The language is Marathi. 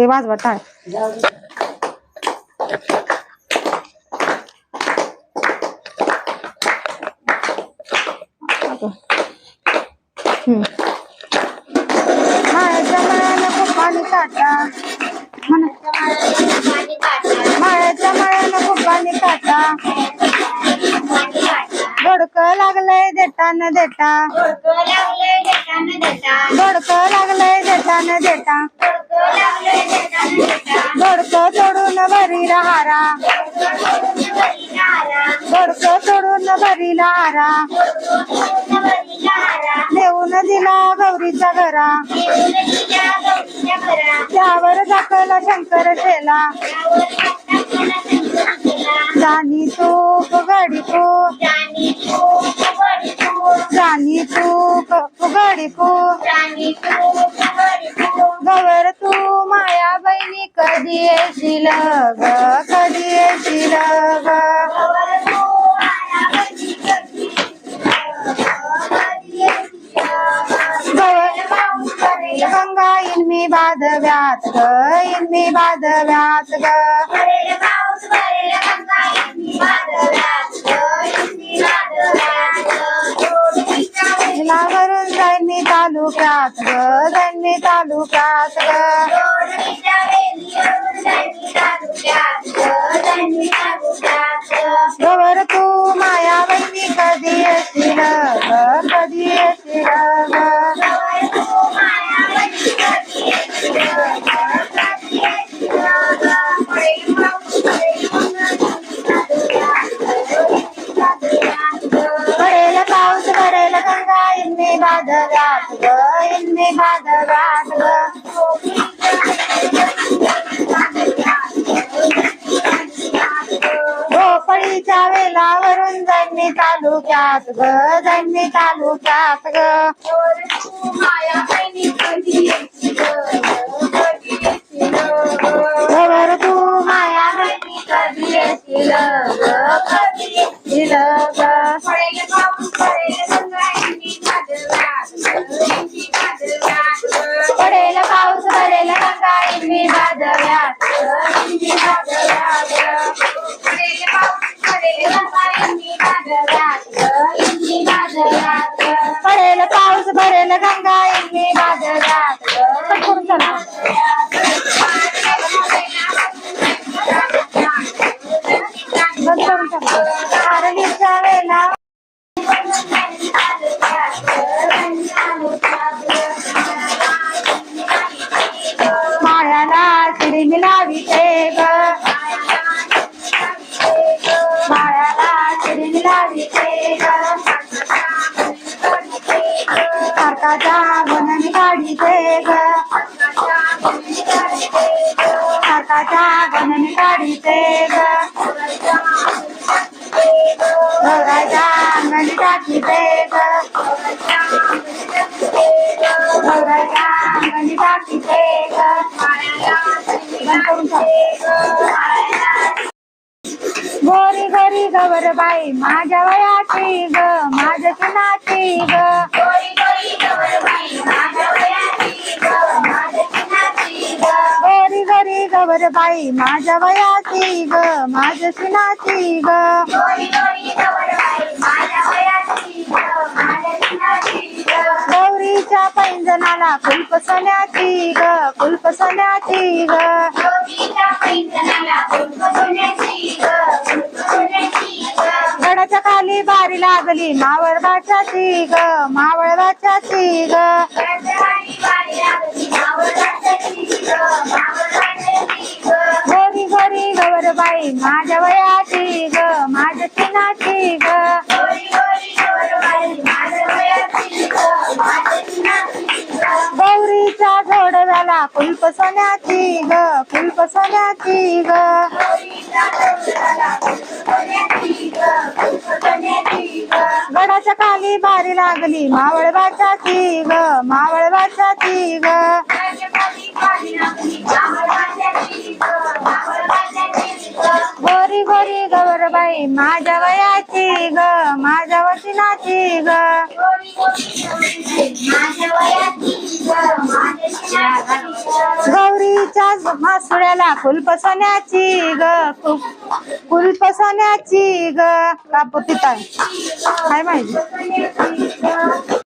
ते वाजवा टाळ. माळ्याच्या माळ्याला खूप पाणी काटा म्हणा माळ्याच्या माळ्याला खूप पाणी धडक लागलंय देता. न देता. धडक लागलंय देता. न देता. धडक सोडून भरीला हारा. धडक सोडून भरीला हारा. देऊन दिला गौरीच्या घरा. त्यावर दाखवला शंकर शेला. जानी तूक गडी पू जानी तूक गडी पू गवर तू माया बहिणी कधी येशील ग कधी येशील ग गवर गंगा इनमी बाधव्यात ग इनमी बाधव्यात ग तालुक्यात ग. जाईन तालुक्यात बाधव्यात ग इनमी ग झोपडीच्या वेलावरून जाईन मी तालुक्यात ग जाईन मी तालुक्यात ग. गवर तू माया बहिणी कधी येशील कधी येशील ग? मिलावीते ग माळ्याला चिडी मिलावीते ग सारखाच्या बननी काढीते ग सारखाच्या बननी काढीते ग गौराच्या अंगणी टाकीते ग गौराच्या अंगणी टाकीते करून गोरी गोरी गवर बाई माझ्या वयाची ग माझ्या चिनाची ग. गोरी गोरी गवर बाई माझ्या वयाची ग माझ्या चिनाची ग गौरीच्या पैंजनाला फुलपसण्याची ग फुलपसण्याची ग. गडाच्या खाली बारी लागली मावळ बाच्याची ग मावळ बाच्याची ग. गोरी गोरी गवर बाई माझ्या वयाची ग माझ्या चिनाची कुलप सोन्याची ग फुल सोन्याची ग. गडाच्या खाली भारी लागली मावळ बाच्याची ग मावळ बाच्याची ग. बाई माझ्या वयाची ग माझ्या वचनाची ग. गौरीच्या मासुळ्याला फुलपसण्याची ग फुलपसण्याची ग. कापू तिथं. काय माहिती?